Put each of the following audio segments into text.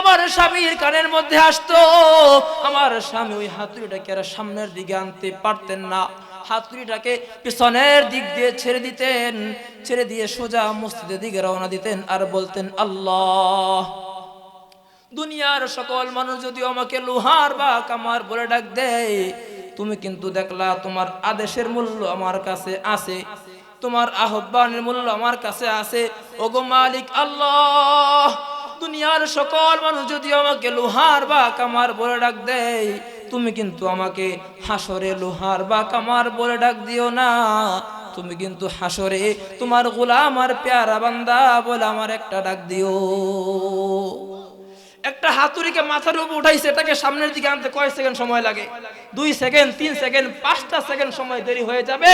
আমার স্বামীর কানের মধ্যে আসতো। আমার স্বামী ওই হাতুড়িটাকে আর সামনের দিকে আনতে পারতেন না। হাতুড়িটাকে পিছনের দিক দিয়ে ছেড়ে দিতেন, ছেড়ে দিয়ে সোজা মসজিদের দিকে রওনা দিতেন আর বলতেন, আল্লাহ, দুনিয়ার সকল মানুষ যদি আমাকে লোহার বা কামার বলে ডাক দেয়, তুমি কিন্তু দেখলা তোমার আদেশের মূল্য আমার কাছে আছে, তোমার আহ্বানের মূল্য আমার কাছে আছে। ওগো মালিক আল্লাহ দুনিয়ার সকল মানুষ যদি আমাকে লোহার বা কামার বলে ডাক দেয়, তুমি কিন্তু আমাকে হাসরে লোহার বা কামার বলে ডাক দিও না। তুমি কিন্তু হাসরে তোমার গোলাম আর পেয়ারা বান্দা বলে আমার একটা ডাক দিও। একটা হাতুড়িকে মাথার উপর উঠাইছে, এটাকে সামনের দিকে আনতে কয় সেকেন্ড সময় লাগে? দুই সেকেন্ড, তিন সেকেন্ড, পাঁচটা সেকেন্ড সময় দেরি হয়ে যাবে।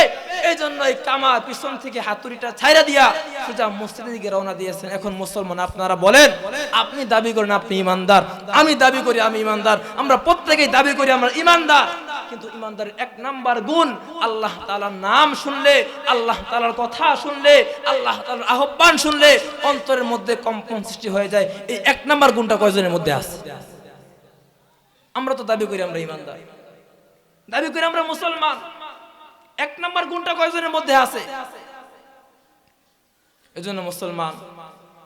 এই জন্য এই কামা পিছন থেকে হাতুড়িটা ছাইরা দিয়া সোজা মসজিদের দিকে রওনা দিয়েছেন। এখন মুসলমান, আপনারা বলেন, আপনি দাবি করেন আপনি ইমানদার। আমি দাবি করি, আমি ইমানদার। আমরা প্রত্যেকেই দাবি করি, আমরা ইমানদার। কিন্তু ইমানদারের এক নাম্বার গুণ, আল্লাহ তাআলার নাম শুনলে, আল্লাহ তাআলার কথা শুনলে, আল্লাহ তাআলার আহ্বান শুনলে অন্তরের মধ্যে কম্পন সৃষ্টি হয়ে যায়। এই এক নাম্বার গুণটা কয়জনের মধ্যে আছে? আমরা তো দাবি করি আমরা ইমানদার। দাবি করি আমরা মুসলমান। এক নাম্বার গুণটা কয়জনের মধ্যে আছে? এজন্য মুসলমান,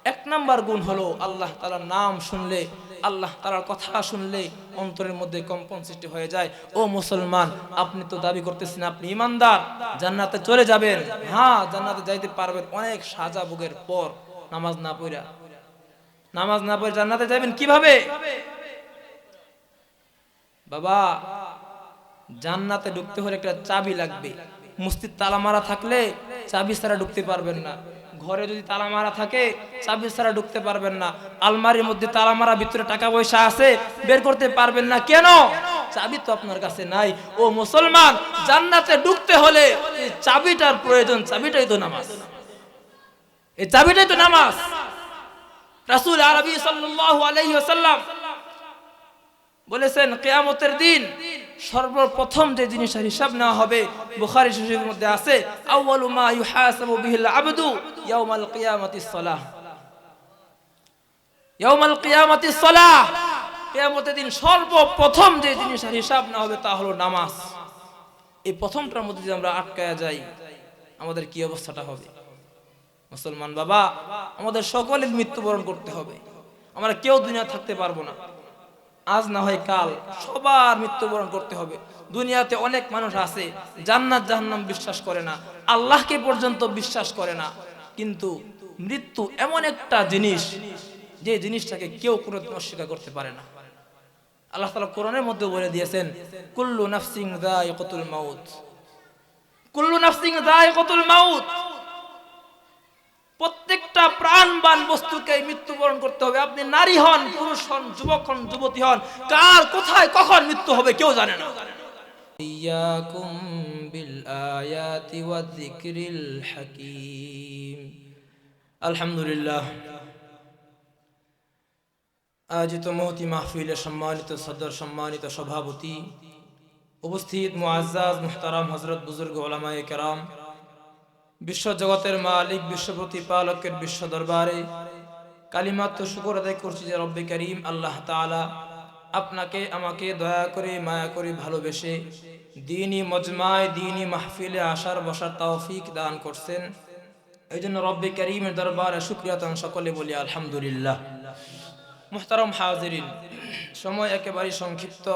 এক নাম্বার গুণ হলো আল্লাহ তালার নাম শুনলে আল্লাহ তাআলার কথা শুনলে অন্তরের মধ্যে কম্পন সৃষ্টি হয়ে যায়। ও মুসলমান, আপনি তো দাবি করতেছেন আপনি ইমানদার, জান্নাতে চলে যাবেন। হ্যাঁ জান্নাতে যাইতে পারবেন অনেক সাজা ভোগের পর নামাজ না পড়া। নামাজ না পড়ে জান্নাতে যাবেন কীভাবে? বাবা, জান্নাতে ঢুকতে হলে একটা চাবি লাগবে। মসজিদ তালা মারা থাকলে চাবি ছাড়া ঢুকতে পারবেন না। ঘরে যদি তালা মারা থাকে চাবি ছাড়া ঢুকতে পারবেন না। আলমারির মধ্যে তালা মারা ভিতরে টাকা পয়সা আছে, বের করতে পারবেন না। কেন? চাবি তো আপনার কাছে নাই। ও মুসলমান, জান্নাতে ঢুকতে হলে এই চাবিটার প্রয়োজন, চাবিটাই তো নামাজ। এই চাবিটাই তো নামাজ। রাসূল আরবি সাল্লাল্লাহু আলাইহি ওয়াসাল্লাম বলেছেন, কেয়ামতের দিন সর্বপ্রথম যে জিনিসের হিসাব নেওয়া হবে, বুখারী শরীফের মধ্যে আছে, আউয়ালু মা ইউহাসাবু বিহিল আবদু ইয়াউমাল কিয়ামাতিস সালাহ। ইয়াউমাল কিয়ামাতিস সালাহ, কিয়ামতের দিন সর্বপ্রথম যে জিনিসের হিসাব নেওয়া হবে তা হলো নামাজ। এই প্রথমটার মধ্যে যদি আমরা আটকায়া যাই, আমাদের কি অবস্থাটা হবে? মুসলমান বাবা, আমাদের সকলের মৃত্যুবরণ করতে হবে। আমরা কেউ দুনিয়া থাকতে পারব না। আজ না হয় কাল সবার মৃত্যুবরণ করতে হবে। দুনিয়াতে অনেক মানুষ আছে, জান্নাত জাহান্নাম বিশ্বাস করে না, আল্লাহকে পর্যন্ত বিশ্বাস করে না। কিন্তু মৃত্যু এমন একটা জিনিস, যে জিনিসটাকে কেউ কোনোদিন অস্বীকার করতে পারে না। আল্লাহ তাআলা কোরআনের মধ্যে বলে দিয়েছেন, কুল্লু নাফসিং দায় যায়িকাতুল মাউত। কুল্লু নাফসিং যায়িকাতুল মাউত। প্রত্যেকটা প্রাণবান বস্তুকে মৃত্যুবরণ করতে হবে। আপনি নারী হন, পুরুষ হন, যুবক হন, যুবতী হন, কার, কোথায়, কখন মৃত্যু হবে কেউ জানে না। আয়োজিত মহতি মাহফিলের সম্মানিত সদর, সম্মানিত সভাপতি, উপস্থিত মুআজ্জাজ, মুহতারাম, হযরত বুজুর্গ ওলামায়ে কেরাম বিশ্ব জগতের মালিক বিশ্ব প্রতিপালকের বিশ্ব দরবারে কালিমাত্র শুকর আদায় করছি যে রব্বে করিম, আল্লাহ তাআলা আপনাকে, আমাকে দয়া করে, মায়া করে ভালোবেসে দিনই মজমায়, দিনই মাহফিলে আসার, বসার তৌফিক দান করছেন। এই জন্য রব্বে করিমের দরবারে শুক্রিয়াতন সকলে বলি, আলহামদুলিল্লাহ। মুহতারম হাজিরিন, সময় একেবারে সংক্ষিপ্ত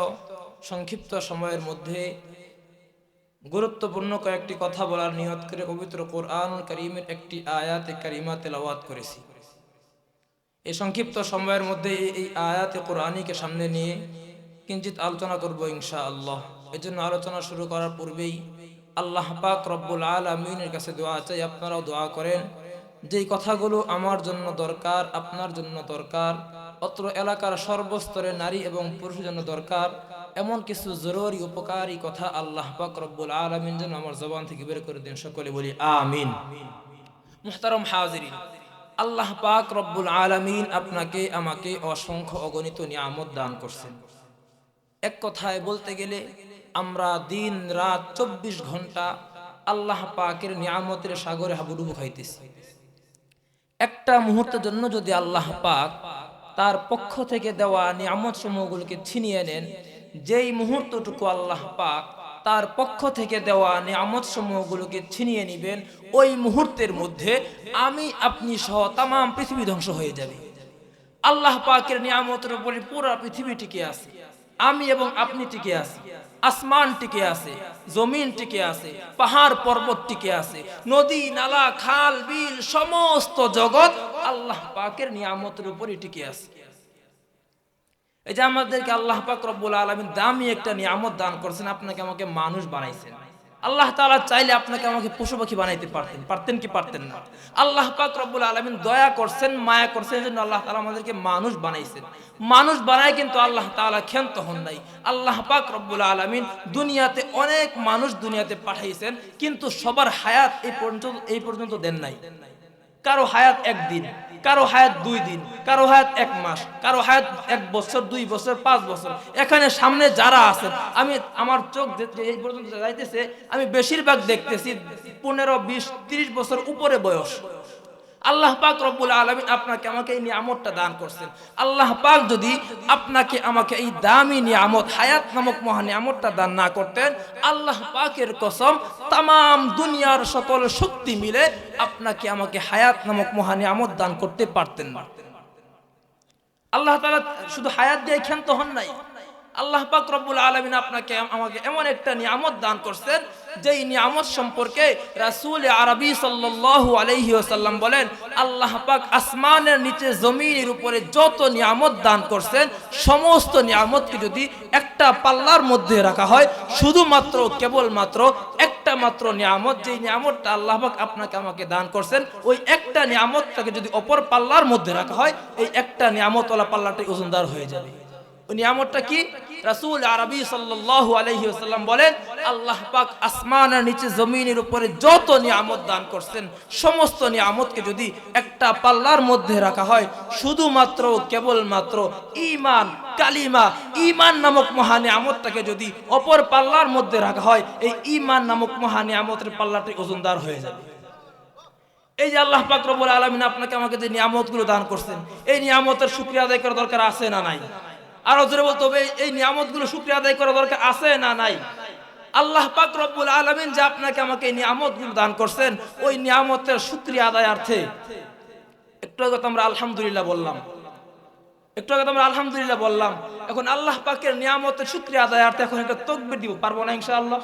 সংক্ষিপ্ত সময়ের মধ্যে গুরুত্বপূর্ণ কয়েকটি কথা বলার নিয়ত করে পবিত্র কোরআন করিমের একটি আয়াতে কারিমা তেলাওয়াত করেছি। এই সংক্ষিপ্ত সময়ের মধ্যে এই- আয়াতে কোরআনিকে সামনে নিয়ে কিঞ্চিত আলোচনা করব ইনশা আল্লাহ এই জন্য আলোচনা শুরু করার পূর্বেই আল্লাহ পাক রব্বুল আলমিনের কাছে দোয়া চাই, আপনারাও দোয়া করেন, যেই কথাগুলো আমার জন্য দরকার, আপনার জন্য দরকার, অত্র এলাকার সর্বস্তরে নারী এবং পুরুষের জন্য দরকার এমন কিছু জরুরি, উপকারী কথা আল্লাহ পাক রব্বুল আলমিন যেন আমার জবান থেকে বের করে দিন। সকলে বলি, আমিন। মুহতারম হাজিরিন, আল্লাহ পাক রব্বুল আলামিন আপনাকে, আমাকে অসংখ্য অগণিত নিয়ামত দান করছেন। এক কথায় বলতে গেলে, আমরা দিন রাত চব্বিশ ঘণ্টা আল্লাহ পাকের নিয়ামতের সাগরে হাবুডুবু খাইতেছি। একটা মুহূর্তের জন্য যদি আল্লাহ পাক তার পক্ষ থেকে দেওয়া নিয়ামত সমূহগুলোকে ছিনিয়ে নেন যেই মুহূর্তটুকু আল্লাহ পাক তার পক্ষ থেকে দেওয়া নিয়ামত সমূহগুলোকে ছিনিয়ে নিবেন, ওই মুহূর্তের মধ্যে আমি, আপনি সহ তাম পৃথিবী ধ্বংস হয়ে যাবে। আল্লাহ পাকের নিয়ামতের উপরে পুরো পৃথিবী টিকে আছে। আমি এবং আপনি টিকে আছি। আসমান টিকে আছে। জমিন টিকে আছে। পাহাড় পর্বত টিকে আছে। নদী, নালা, খাল, বিল, সমস্ত জগৎ আল্লাহ পাকের নিয়ামতের উপরে টিকে আছে। এই যে আমাদেরকে আল্লাহ পাক রব্বুল দামি একটা নিয়ামত দান করছেন, আপনাকে আমাকে মানুষ বানাইছেন। আল্লাহ তাআলা চাইলে আপনাকে আমাকে পশু পাখি বানাইতে পারতেন পারতেন কি পারতেন না? আল্লাহ পাক রব্বুল আলমিন দয়া করছেন, মায়া করছেন জন্য আল্লাহ তাআলা আমাদেরকে মানুষ বানাইছেন। মানুষ বানায় কিন্তু আল্লাহ তাআলা ক্ষান্ত হন নাই। আল্লাহ পাক রব্বুল আলমিন দুনিয়াতে অনেক মানুষ দুনিয়াতে পাঠাইছেন, কিন্তু সবার হায়াত এই পর্যন্ত এই পর্যন্ত দেন নাই। কারও হায়াত একদিন। কারও হায়াত দুই দিন, কারও হায়াত এক মাস, কারও হায়াত এক বছর, দুই বছর, পাঁচ বছর। এখানে সামনে যারা আছেন, আমি আমার চোখ এই পর্যন্ত যাইতেছে, আমি বেশিরভাগ দেখতেছি পনেরো, বিশ, তিরিশ বছর উপরে বয়স। আল্লাহ পাক রব্বুল আলমিন আপনাকে আমাকে এই নিয়ামতটা দান করছেন। আল্লাহ পাক যদি আপনাকে আমাকে এই দামি নিয়ামত, হায়াত নামক মহা নিয়ামতটা দান না করতেন, আল্লাহ পাকের কসম তাম দুনিয়ার সকল শক্তি মিলে আপনাকে আমাকে হায়াত নামক মহা নিয়ামত দান করতে পারতেন না। আল্লাহ তাআলা শুধু হায়াত দিয়ে ক্ষান্ত হন নাই আল্লাহ পাক রব্বুল আলমিন আপনাকে আমাকে এমন একটা নিয়ামত দান করছেন, যেই নিয়ামত সম্পর্কে রাসূল আরবি সাল্লাল্লাহু আলাইহি ওয়াসাল্লাম বলেন, আল্লাহ পাক আসমানের নিচে জমিনের উপরে যত নিয়ামত দান করছেন, সমস্ত নিয়ামতকে যদি একটা পাল্লার মধ্যে রাখা হয়, শুধুমাত্র, কেবলমাত্র একটা মাত্র নিয়ামত, যেই নিয়ামতটা আল্লাহ পাক আপনাকে আমাকে দান করছেন, ওই একটা নিয়ামতটাকে যদি অপর পাল্লার মধ্যে রাখা হয়, এই একটা নিয়ামতওয়ালা পাল্লাটাই ওজনদার হয়ে যাবে। নিয়ামতটা কি? রাসূল আরবি সাল্লাল্লাহু আলাইহি ওয়াসাল্লাম বলেন, আল্লাহ পাক আসমানের নিচে জমিনের উপরে যত নিয়ামত দান করছেন, সমস্ত নিয়ামতকে যদি একটা পাল্লার মধ্যে রাখা হয়, শুধুমাত্র কেবলমাত্র ঈমান, কালিমা, ঈমান নামক মহা নিয়ামতটাকে যদি অপর পাল্লার মধ্যে রাখা হয়, এই ঈমান নামক মহা নিয়ামতের পাল্লাটি ওজনদার হয়ে যাবে। এই যে আল্লাহ পাক রব্বুল আলামিন আপনাকে আমাকে যে নিয়ামতগুলো দান করছেন, এই নিয়ামতের শুকরিয়া আদায় করা দরকার আছে না নাই? আরও জোরে বলতে হবে, এই নিয়ামতগুলো শুক্রিয়া আদায় করা দরকার আছে না নাই? আল্লাহ পাক রব্বুল আলমিন যে আপনাকে আমাকে এই নিয়ামতগুলো দান করছেন, ওই নিয়ামতের শুকরিয়া আদায়ার্থে একটু আগে তো আমরা আলহামদুলিল্লাহ বললাম। একটু আগে তো আমরা আলহামদুলিল্লাহ বললাম। এখন আল্লাহ পাকের নিয়ামতের শুক্রিয়া আদায়ার্থে এখন একটা তকবির দিব, পারব না ইনশাআল্লাহ?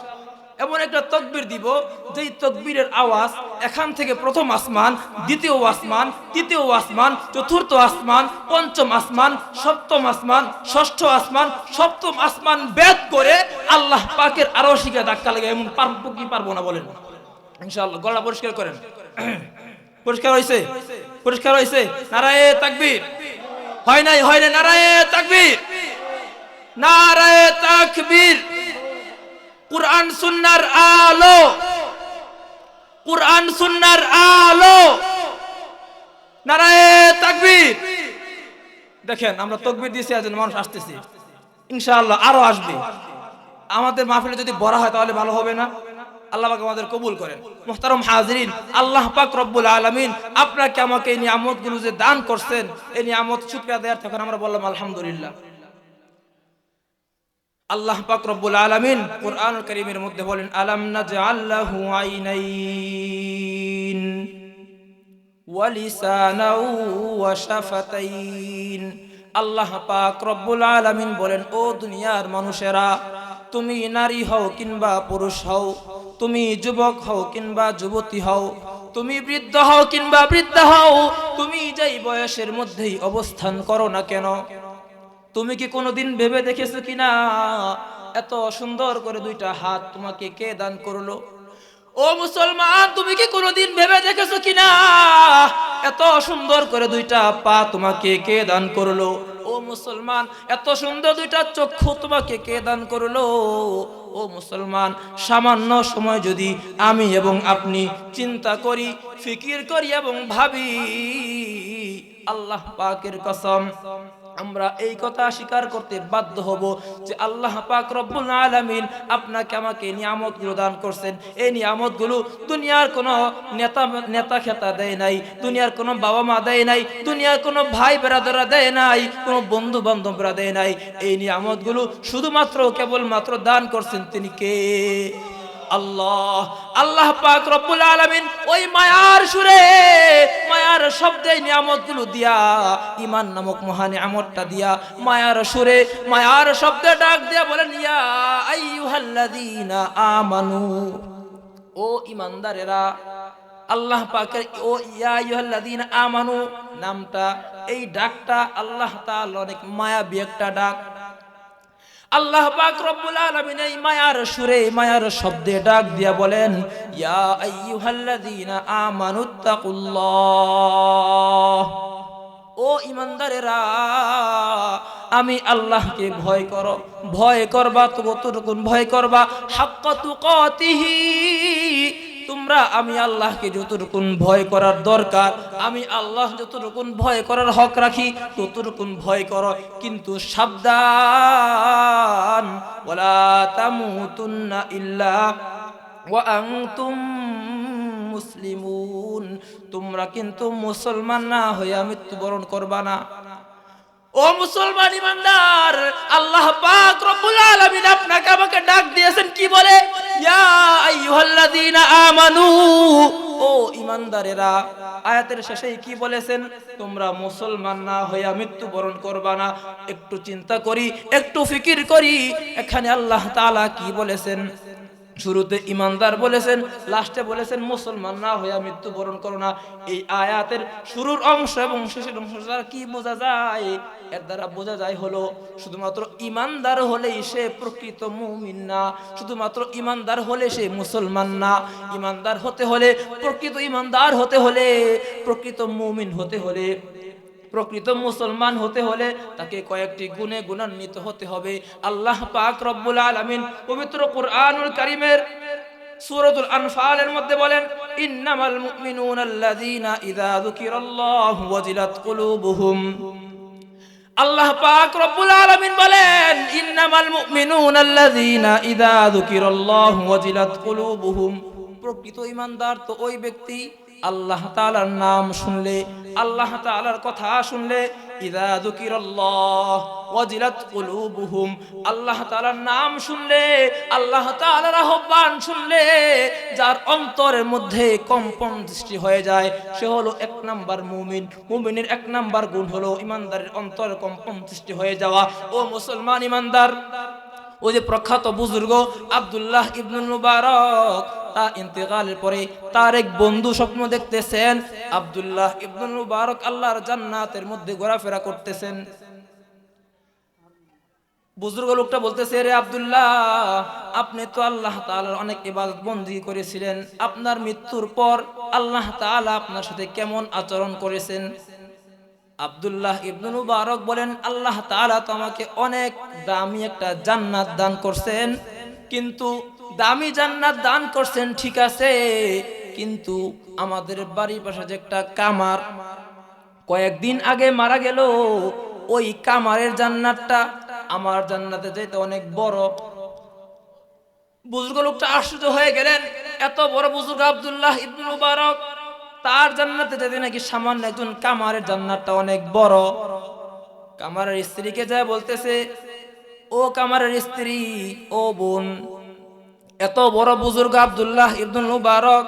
এমন একটা তকবির দিব, যেই তকবীরের আওয়াজ এখান থেকে প্রথম আসমান, দ্বিতীয় আসমান, তৃতীয় আসমান, চতুর্থ আসমান, পঞ্চম আসমান, সপ্তম আসমান, ষষ্ঠ আসমান, সপ্তম আসমান বেদ করে আল্লাহ পাকের আরও শিখে ধাক্কা লাগে এমন পারব কি পারব না বলেন? ইনশাআল্লাহ গলা পরিষ্কার করেন। পরিষ্কার হয়েছে পরিষ্কার হয়েছে নারায়ে তাকবীর। হয় নাই হয় নাই, নারায়ে তাকবীর। নারায়ে তাকবীর। কুরআন সুন্নার আলো। কুরআন সুন্নার আলো। নারায়ে তাকবীর। দেখেন, আমরা তকবীর দিয়েছি আজ মানুষ আসতেছি। ইনশাআল্লাহ আরও আসবে। আমাদের মাহফিলে যদি বড় হয়, তাহলে ভালো হবে না? আল্লাহ পাক আমাদের কবুল করেন। মোহতারম হাজরিন, আল্লাহ পাক রব্বুল আলামিন আপনাকে আমাকে এই নিয়ামতগুলো যে দান করছেন, এই নিয়ামত শুকরিয়া দেওয়ার তখন আমরা বললাম আলহামদুলিল্লাহ। আল্লাহ পাক রব্বুল আলামিন কোরআন কারীমের মধ্যে বলেন, আলাম নাজআল্লাহু আইনাইন ওয়া লিসানাও ওয়া শাফাতাইন আল্লাহ পাক রব্বুল আলামিন বলেন, ও দুনিয়ার মানুষেরা, তুমি নারী হও কিংবা পুরুষ হও, তুমি যুবক হও কিংবা যুবতী হও, তুমি বৃদ্ধ হও কিংবা বৃদ্ধা হও, তুমি যেই বয়সের মধ্যেই অবস্থান করো না কেন? তুমি কি কোনোদিন ভেবে দেখেছ কিনা? এত সুন্দর করে দুইটা হাত তোমাকে কে দান করল? ও মুসলমান, তুমি কি কোনোদিন ভেবে দেখেছ কিনা? এত সুন্দর করে দুইটা পা তোমাকে কে দান করল? ও মুসলমান, এত সুন্দর দুইটা চক্ষু তোমাকে কে দান করল? ও মুসলমান, সামান্য সময় যদি আমি এবং আপনি চিন্তা করি, ফিকির করি এবং ভাবি, আল্লাহ পাকের কসম আমরা এই কথা স্বীকার করতে বাধ্য হব যে আল্লাহ পাক রব্বুল আলামিন আপনাকে আমাকে নিয়ামতগুলো দান করছেন। এই নিয়ামতগুলো দুনিয়ার কোনো নেতা নেতা খেতা দেয় নাই, দুনিয়ার কোনো বাবা মা দেয় নাই, দুনিয়ার কোনো ভাই বেরাদারা দেয় নাই, কোনো বন্ধু বান্ধবরা দেয় নাই। এই নিয়ামতগুলো শুধুমাত্র কেবলমাত্র দান করছেন তিনি কে? আল্লাহ আল্লাহ পাক রব্বুল আলামিন ওই মায়ার সুরে, মায়ার শব্দে নিয়ামতগুলো দিয়া ইমান নামক মহা নিয়ামতটা দিয়া মায়ার সুরে, মায়ার শব্দে ডাক দিয়া বলেন, ইয়া আইয়ুহাল্লাযীনা আমানু। ও ইমানদারেরা আল্লাহ পাকের ও ইয়া আইয়ুহাল্লাযীনা আমানু নামটা, এই ডাকটা আল্লাহ তাআলা অনেক মায়াবী একটা ডাক। আল্লাহ পাক রব্বুল আলামিন এই মায়ার সুরে মায়ার শব্দে ডাক দিয়া বলেন, ইয়া আইয়ুহাল্লাযীনা আমানুত্তাকুল্লাহ ও ইমানদারেরা আমি আল্লাহকে ভয় করো, ভয় করবা তো কতটুকুন ভয় করবা। হাক্কা তুকাতিহি তোমরা, আমি আল্লাহকে যতটুকুন ভয় করার দরকার, আমি আল্লাহ যতটুকুন ভয় করার হক রাখি, ততটুকুন ভয় করো, কিন্তু সাবধান। ওলা তামুতুন্না ইল্লা ওয়া আনতুম মুসলিমুন। তোমরা কিন্তু মুসলমান না হইয়া মৃত্যুবরণ করবা না। ও মুসলমান ইমানদার, আল্লাহ পাক রব্বুল আলামিন আপনাকে আমাকে ডাক দিয়েছেন, কি বলে? ইয়া আইয়ুহাল্লাযীনা আমানু। ও ইমানদারেরা, আয়াতের শেষেই কি বলেছেন? তোমরা মুসলমান না হইয়া মৃত্যুবরণ করবা না। একটু চিন্তা করি, একটু ফিকির করি। এখানে আল্লাহ তাআলা কি বলেছেন? শুরুতে ইমানদার বলেছেন, লাস্টে বলেছেন, মুসলমান না হইয়া মৃত্যুবরণ করো না। এই আয়াতের শুরুর অংশ এবং শেষের অংশ কি বোঝা যায়? এর দ্বারা বোঝা যায় হলো, শুধুমাত্র ইমানদার হলেই সে প্রকৃত মুমিন না, শুধুমাত্র ইমানদার হলে সে মুসলমান না। ইমানদার হতে হলে, প্রকৃত ইমানদার হতে হলে, প্রকৃত মুমিন হতে হলে, প্রকৃত মুসলমান হতে হলে তাকে কয়েকটি গুণে গুণান্বিত হতে হবে। আল্লাহ পাক রব্বুল আলামিন পবিত্র কুরআনুল কারীমের সূরাতুল আনফালের মধ্যে বলেন, ইন্নামাল মুমিনুনা আল্লাযীনা ইযা যুকিরাল্লাহু ওয়াজিলাত কুলুবুহুম। আল্লাহ পাক রব্বুল আলামিন বলেন, ইন্নামাল মুমিনুনা আল্লাযীনা ইযা যুকিরাল্লাহু ওয়াজিলাত কুলুবুহুম। প্রকৃত ঈমানদার তো ওই ব্যক্তি আল্লাহ তাআলার নাম শুনলে, আল্লাহ তাআলার কথা শুনলে আল্লাহ নাম শুনলে, আল্লাহ আহ্বান শুনলে, যার অন্তরের মধ্যে কম্পন সৃষ্টি হয়ে যায়, সে হলো এক নাম্বার মুমিন। মুমিনের এক নাম্বার গুণ হলো ইমানদারের অন্তরে কম্পন সৃষ্টি হয়ে যাওয়া। ও মুসলমান ইমানদার, ওই যে প্রখ্যাত বুজুর্গ আব্দুল্লাহ ইবনুল মুবারক তা ইন্তেকালের পরে তার এক বন্ধু স্বপ্ন দেখতেছেন, আব্দুল্লাহ ইবনুল মুবারক আল্লাহর জান্নাতের মধ্যে ঘোরাফেরা করতেছেন। বুজুর্গ লোকটা বলতেছে, রে আব্দুল্লাহ, আপনি তো আল্লাহ তাআলার অনেক ইবাদত করেছিলেন। আপনার মৃত্যুর পর আল্লাহ তাআলা আপনার সাথে কেমন আচরণ করেছেন? আব্দুল্লাহ ইবনুল মুবারক বলেন, আল্লাহ তাআলা তো আমাকে অনেক দামি একটা জান্নাত দান করছেন, কিন্তু দামি জান্নাত দান করছেন, ঠিক আছে, কিন্তু আমাদের বাড়ির পাশে যে একটা কামার, কয়েকদিন আগে মারা গেল, ওই কামারের জান্নাতটা আমার জান্নাতে যেতে অনেক বড়। বুজুর্গ লোকটা আশ্চর্য হয়ে গেলেন, এত বড় বুজুর্গ আব্দুল্লাহ ইবনুল মুবারক, তার জান্নাতে যেতে নাকি সামান্য একজন কামারের জান্নাতটা অনেক বড়। কামারের স্ত্রীকে যায় বলতেছে, ও কামারের স্ত্রী, ও বোন এত বড় বুজুর্গ আবদুল্লাহ ইবনুল মুবারক,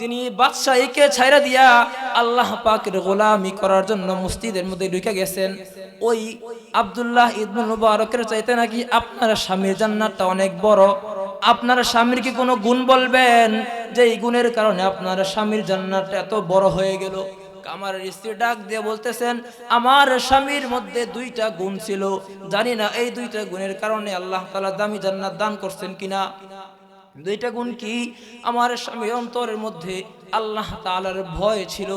যিনি বাদশাহীকে ছাইরা দিয়া আল্লাহ পাকের গোলামি করার জন্য মসজিদের মধ্যে ঢুকে গেছেন, ওই আব্দুল্লাহ ইবনুল মুবারকের চাইতে নাকি আপনার স্বামীর জান্নাতটা অনেক বড়। আপনার স্বামীর কি কোনো গুণ বলবেন? যে এই গুণের কারণে আপনার স্বামীর জান্নাতটা এত বড় হয়ে গেল। আমার স্ত্রী ডাক দিয়ে বলতেছেন, আমার স্বামীর মধ্যে দুইটা গুণ ছিল। জানি না এই দুইটা গুণের কারণে আল্লাহ তালা দামি জান্নাত দান করছেন কিনা? দুইটা গুণ কি? আমার স্বামীর অন্তরের মধ্যে আল্লাহ তালার ভয় ছিল,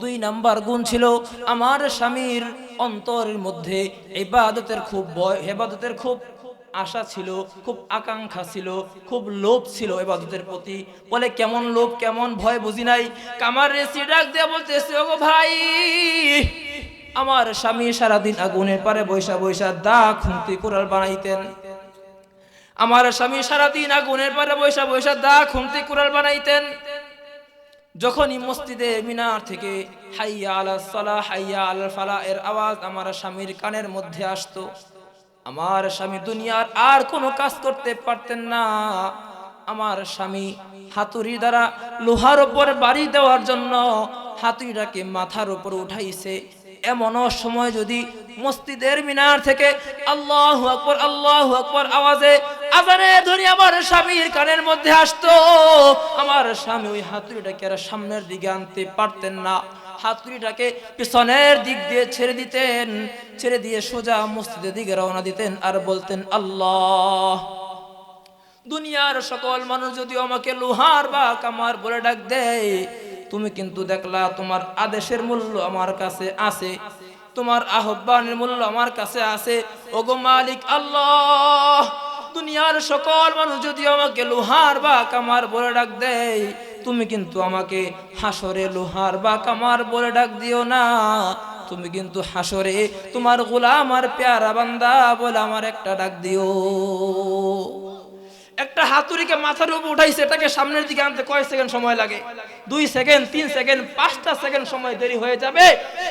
দুই নাম্বার গুণ ছিল, আমার স্বামীর অন্তরের মধ্যে ইবাদতের খুব ভয় হেবাদতের খুব আশা ছিল, খুব আকাঙ্ক্ষা ছিল, খুব লোভ ছিল এবাদতের প্রতি। বলে, কেমন লোভ, কেমন ভয় বুঝি নাই? কামার রেসি ডাক দিয়ে বলতেছে, ওগো ভাই, আমার স্বামী সারাদিন আগুনের পারে বৈশা বৈশা দা খুন্তি কুড়াল বানাইতেন। আমার স্বামী সারাদিন আগুনের পারে বৈশা বৈশা দা খুন্তি কুড়াল বানাইতেন। যখনই মসজিদে মিনার থেকে হাইয়া আলা সালা, হাইয়া আল ফালা এর আওয়াজ আমার স্বামীর কানের মধ্যে আসতো। আমার স্বামী দুনিয়ার আর কোনো কাজ করতে পারতেন না। আমার স্বামী হাতুড়ি দ্বারা লোহার ওপর বাড়ি দেওয়ার জন্য হাতুড়িটাকে মাথার উপর উঠাইছে। এমনও সময় যদি মসজিদের মিনার থেকে আল্লাহ আকবর আল্লাহ আকবর আওয়াজে আজানে ধরে আমার স্বামীর কানের মধ্যে আসতো। আমার স্বামী ওই হাতুড়িটাকে আর সামনের দিকে আনতে পারতেন না। হাতুড়িটাকে পিছনের দিক দিয়ে ছেড়ে দিতেন, ছেড়ে দিয়ে সোজা মসজিদের দিকে রওনা দিতেন আর বলতেন, আল্লাহ, দুনিয়ার সকল মানুষ যদি আমাকে লোহার বা কামার বলে ডাক দেয়, তুমি কিন্তু দেখলা তোমার আদেশের মূল্য আমার কাছে আছে, তোমার আহ্বানের মূল্য আমার কাছে আছে। ওগো মালিক আল্লাহ দুনিয়ার সকল মানুষ যদি আমাকে লোহার বা কামার বলে ডাক দেয়, তুমি কিন্তু আমাকে হাসরে লোহার বা কামার বলে ডাক দিও না। তুমি কিন্তু হাসরে তোমার গোলাম আমার প্যারা বান্দা বলে আমার একটা ডাক দিও। একটা হাতুড়িকে মাথার উপর উঠাইছে এটাকে সামনের দিকে আনতে কয় সেকেন্ড সময় লাগে? দুই সেকেন্ড, তিন সেকেন্ড, পাঁচটা সেকেন্ড সময় দেরি হয়ে যাবে।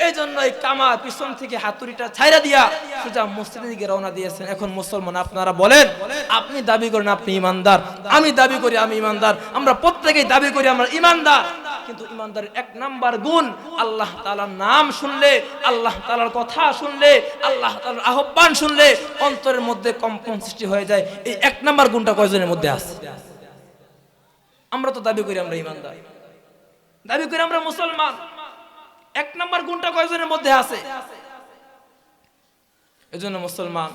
এই জন্য এই কামা পিছন থেকে হাতুড়িটা ছাইরা দিয়া সোজা মসজিদের দিকে রওনা দিয়েছেন। এখন মুসলমান, আপনারা বলেন, আপনি দাবি করেন আপনি ইমানদার। আমি দাবি করি, আমি ইমানদার। আমরা প্রত্যেকেই দাবি করি, আমরা ইমানদার। কিন্তু ইমানদারের এক নাম্বার গুণ, আল্লাহ তাআলার নাম শুনলে, আল্লাহ তাআলার কথা শুনলে, আল্লাহ তাআলার আহ্বান শুনলে অন্তরের মধ্যে কম্পন সৃষ্টি হয়ে যায়। এই এক নাম্বার গুণটা কয়জনের মধ্যে আছে? আমরা তো দাবি করি আমরা ইমানদার। দাবি করি আমরা মুসলমান। এক নাম্বার গুণটা কয়জনের মধ্যে আছে? এজন্য মুসলমান,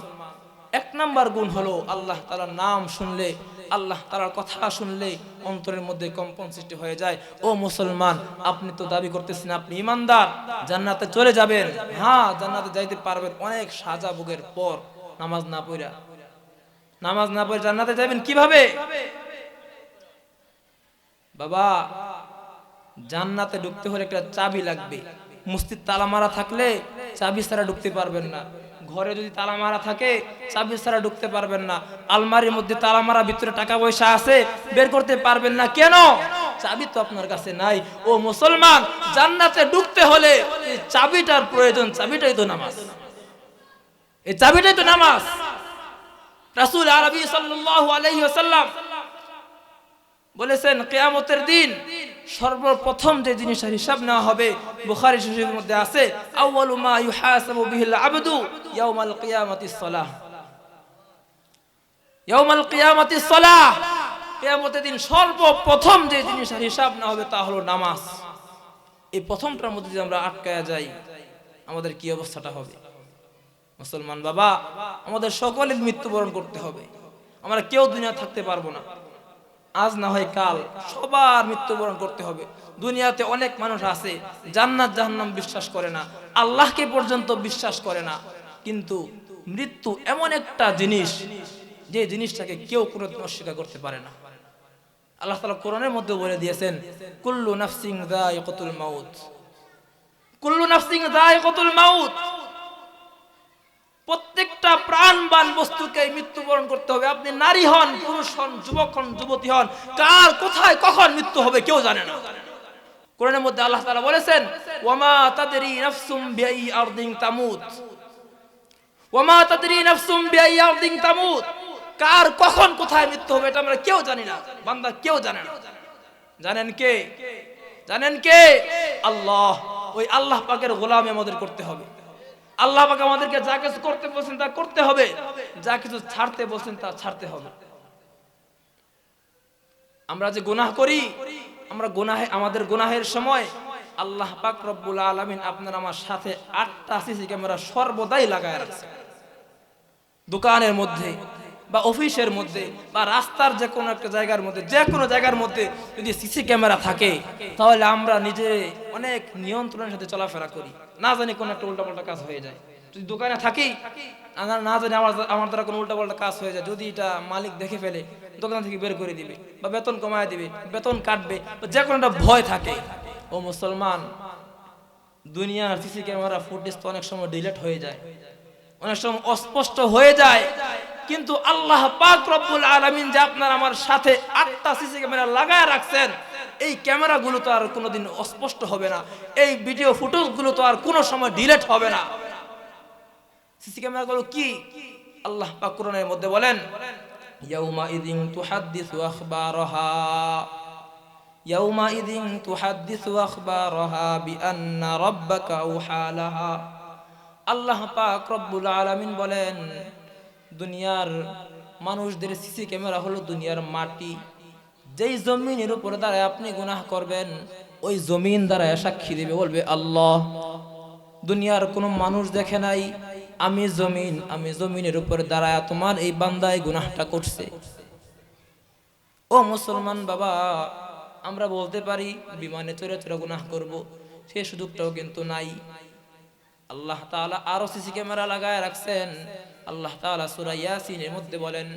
এক নাম্বার গুণ হলো আল্লাহ তালার নাম শুনলে আল্লাহ তাআলার কথা শুনলে অন্তরের মধ্যে কম্পন সৃষ্টি হয়ে যায়। ও মুসলমান, আপনি তো দাবি করতেছেন আপনি ইমানদার, জান্নাতে চলে যাবেন। হ্যাঁ জান্নাতে যাইতে পারবেন অনেক সাজা ভোগের পর নামাজ না পড়া নামাজ না পড়ে জান্নাতে যাবেন কীভাবে? বাবা, জান্নাতে ঢুকতে হলে একটা চাবি লাগবে। মসজিদ তালা মারা থাকলে চাবি ছাড়া ঢুকতে পারবেন না। ঘরে যদি তালা মারা থাকে চাবি ছাড়া ঢুকতে পারবেন না। আলমারির মধ্যে তালা মারা ভিতরে টাকা পয়সা আছে, বের করতে পারবেন না। কেন? চাবি তো আপনার কাছে নাই। ও মুসলমান, জান্নাতে ঢুকতে হলে চাবিটার প্রয়োজন, চাবিটাই তো নামাজ। এই চাবিটাই তো নামাজ। রাসূল আরবি সাল্লাল্লাহু আলাইহি ওয়াসাল্লাম বলেছেন, কেয়ামতের দিন সর্বপ্রথম যে জিনিসের হিসাব নেওয়া হবে, বুখারী শরীফের মধ্যে আছে, আউয়ালু মা ইউহাসাবু বিহিল আবদু ইয়াউমাল কিয়ামাতিস সালাহ। ইয়াউমাল কিয়ামাতিস সালাহ, কিয়ামতের দিন সর্বপ্রথম যে জিনিসের হিসাব নেওয়া হবে তা হলো নামাজ। এই প্রথমটার মধ্যে যদি আমরা আটকায়া যাই, আমাদের কি অবস্থাটা হবে? মুসলমান বাবা, আমাদের সকলের মৃত্যুবরণ করতে হবে। আমরা কেউ দুনিয়া থাকতে পারব না। আজ না হয় কাল সবার মৃত্যুবরণ করতে হবে। দুনিয়াতে অনেক মানুষ আছে, জান্নাত জাহান্নাম বিশ্বাস করে না, আল্লাহকে পর্যন্ত বিশ্বাস করে না। কিন্তু মৃত্যু এমন একটা জিনিস, যে জিনিসটাকে কেউ কোনোদিন অস্বীকার করতে পারে না। আল্লাহ তাআলা কোরআনের মধ্যে বলে দিয়েছেন, কুল্লু নাফসিং দায় যায়িকাতুল মাউত। কুল্লু নাফসিং দায় যায়িকাতুল মাউত। প্রত্যেকটা প্রাণবান বস্তুকে মৃত্যুবরণ করতে হবে। আপনি নারী হন, পুরুষ হন, যুবক হন, যুবতী হন, কার কোথায় কখন মৃত্যু হবে কেউ জানে না। কোরআনের মধ্যে আল্লাহ তাআলা বলেছেন, ওয়ামা তাদরি নাফসুম বিআই আরদিন তামুত ওয়ামা তাদরি নাফসুম বিআই আরদিন তামুত কার কখন কোথায় মৃত্যু হবে এটা আমরা কেউ জানি না। বান্দা কেউ জানে না। জানেন কে? জানেন কে? আল্লাহ। ওই আল্লাহ পাকের গোলামি আমাদের করতে হবে। আল্লাহ পাক আমাদেরকে যা কিছু করতে বলছেন তা করতে হবে। যা কিছু ছাড়তে বলছেন তা ছাড়তে হবে। আমরা যে গুনাহ করি, আমরা গুনাহে, আমাদের গুনাহের সময় আল্লাহ পাক রব্বুল আলামিন আপনার আমার সাথে আটটা সিসি ক্যামেরা সর্বদাই লাগায় রাখছে। দোকানের মধ্যে বা অফিসের মধ্যে বা রাস্তার যে কোনো একটা জায়গার মধ্যে, যে কোনো জায়গার মধ্যে যদি সিসি ক্যামেরা থাকে, তাহলে আমরা নিজে অনেক নিয়ন্ত্রণের সাথে চলাফেরা করি। না জানি কোনো একটা উল্টাপাল্টা কাজ হয়ে যায়। যদি দোকানে থাকি আমরা না জানি আমার আমার দ্বারা কোনো উল্টাপাল্টা কাজ হয়ে যায়। যদি এটা মালিক দেখে ফেলে, দোকান থেকে বের করে দিবে বা বেতন কমায় দিবে, বেতন কাটবে বা যে কোনো একটা ভয় থাকে। ও মুসলমান, দুনিয়ার সিসি ক্যামেরা ফুটেজ তো অনেক সময় ডিলেট হয়ে যায়। অনেক সময় অস্পষ্ট হয়ে যায়। কিন্তু আল্লাহ পাক রব্বুল আলমিন যে আপনার আমার সাথে আটটা সিসি ক্যামেরা লাগায় রাখছেন, এই ক্যামেরাগুলো তো আর কোনোদিন অস্পষ্ট হবে না। এই ভিডিও ফুটেজগুলো তো আর কোনো সময় ডিলেট হবে না। সিসি ক্যামেরাগুলো কি? আল্লাহ পাক কোরআনের মধ্যে বলেন, ইয়াউমা ইদিন তুহাদ্দিসু আখবারহা। ইয়াউমা ইদিন তুহাদ্দিসু আখবারহা বিআন্না রাব্বাকা আওহা আল্লাহ পাক রব্বুল আলামিন বলেন, দুনিয়ার মানুষদের সিসি ক্যামেরা হলো দুনিয়ার মাটি। যেই জমিনের উপর দ্বারা আপনি গুনাহ করবেন, ওই জমিন দ্বারা সাক্ষী দেবে, বলবে আল্লাহ, দুনিয়ার কোনো মানুষ দেখে নাই, আমি জমিন, আমি জমিনের উপর দাঁড়ায় তোমার এই বান্দায় গুনাহটা করছে। ও মুসলমান বাবা, আমরা বলতে পারি, বিমানে চড়ে চড়ে গুনাহ করব, সে সুযোগটাও কিন্তু নাই। আল্লাহ তাআলা আরও সিসি ক্যামেরা লাগায় রাখছেন। আল্লাহ তাআলা সূরা ইয়াসিনের মধ্যে বলেন,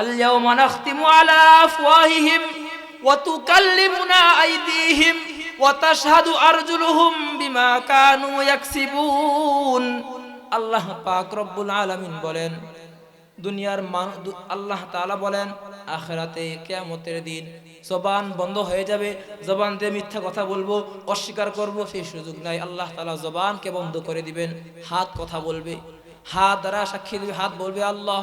আল ইয়াউমা নাখতিমু আলা আফওয়াহিহিম ওয়া তুকাল্লিমুনা আইদিহিম ওয়া তাশহাদু আরজুলুহুম বিমা কানু ইয়াকসিবুন। আল্লাহ পাক রব্বুল আলামিন বলেন, দুনিয়ার আল্লাহ তাআলা বলেন আখেরাতে কিয়ামতের দিন জবান বন্ধ হয়ে যাবে। জবান দিয়ে মিথ্যা কথা বলব, অস্বীকার করব, সেই সুযোগ নাই। আল্লাহ তাআলা জবানকে বন্ধ করে দিবেন, হাত কথা বলবে। হাত দ্বারা সাক্ষী দিবে, হাত বলবে, আল্লাহ,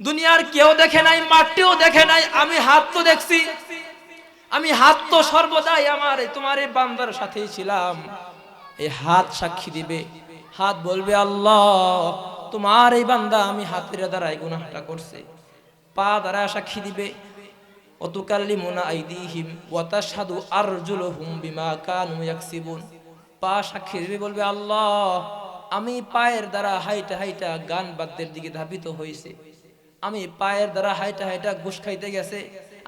দুনিয়ার কেউ দেখে নাই, মাটিও দেখে নাই, আমি হাত তো দেখছি। আমি হাত তো সর্বদাই আমার এই তোমার এই বান্দার সাথেই ছিলাম। এই হাত সাক্ষী দিবে, হাত বলবে, আল্লাহ, তোমার এই বান্দা আমি হাতের দ্বারাই গুনাহটা করছে। পা দ্বারা সাক্ষী দিবে। অতুকাল্লিমুনা আইদিহিম ওয়া তাশহাদু আরজুলুহুম বিমা কানু ইয়াকসিবুন। পা সাক্ষী দিবে, বলবে, আল্লাহ, আমি পায়ের দ্বারা হাইটা হাইটা গান বাদ্যের দিকে ধাবিত হয়েছে আমি পায়ের দ্বারা হাইটা হাইটা ঘুষ খাইতে গেছে।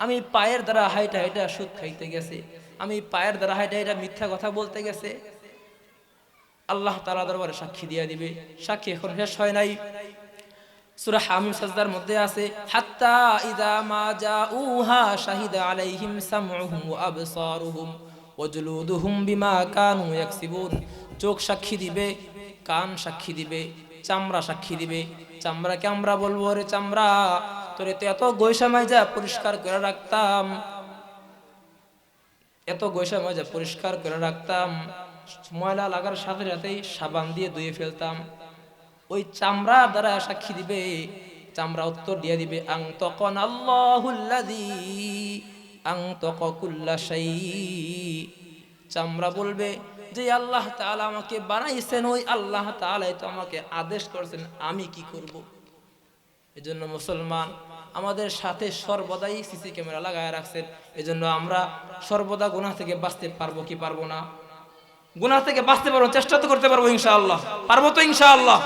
আমি পায়ের দ্বারা হাইটা হাইটা সুদ খাইতে গেছে। আমি পায়ের দ্বারা হাইটা হাইটা মিথ্যা কথা বলতে গেছে। আল্লাহ তাআলা দরবারে সাক্ষী দিয়ে দিবে। সাক্ষী এখন শেষ হয় নাই। সূরা হামিম সাজদার মধ্যে আছে, হাত্তা ইযা মা জাউহা শাহিদা আলাইহিম সামউহুম ওয়া আবসারুহুম ওয়া জুলুদুহুম বিমা কানু ইয়াকসিবুন। চোখ সাক্ষী দিবে, কান সাক্ষী দিবে, চামড়া সাক্ষী দিবে। চামড়াকে আমরা বলব রে চামড়া, তোরে তো এত গৈসা মাইজা পরিষ্কার করে রাখতাম। এত গৈসা মজা পরিষ্কার করে রাখতাম। ময়লা লাগার সাথে সাথেই সাবান দিয়ে ধুয়ে ফেলতাম। ওই চামড়া দ্বারা সাক্ষী দিবে, চামড়া উত্তর দিয়ে দিবে আং তখন আল্লাহুল্লাযী আং তক কুল্লা শাই চামড়া বলবে যে, আল্লাহ তাআলা আমাকে বানাইছেন, ওই আল্লাহ তাআলাই তো আমাকে আদেশ করেছেন, আমি কি করব? এজন্য মুসলমান আমাদের সাথে সর্বদাই সিসি ক্যামেরা লাগায় রাখছেন। এজন্য আমরা সর্বদা গুনাহ থেকে বাঁচতে পারব কি পারব না? গুনাহ থেকে বাঁচতে পারব, চেষ্টা তো করতে পারব ইনশাআল্লাহ। পারব তো ইনশাআল্লাহ।